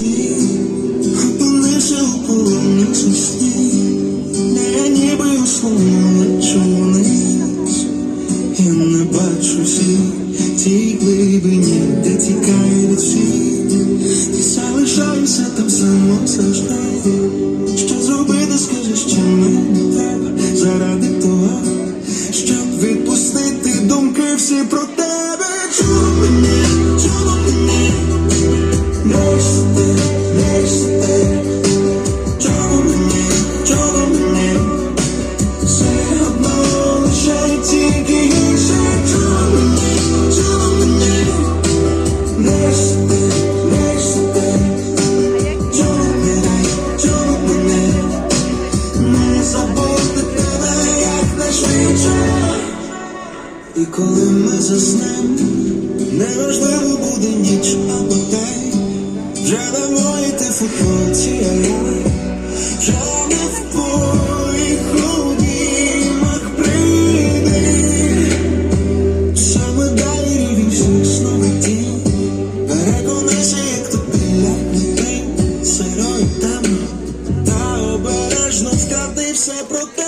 Опинився у полоні сні, я ніби у. Я не бачу всі ті глибині, де тікає всіх. І залишаюся там само завжди. Що зробити, скажи, що мені треба заради того, щоб відпустити думки всі про тебе. Чому І коли ми заснем, неважливо буде ніч або день, вже моїй ти футболці, só pro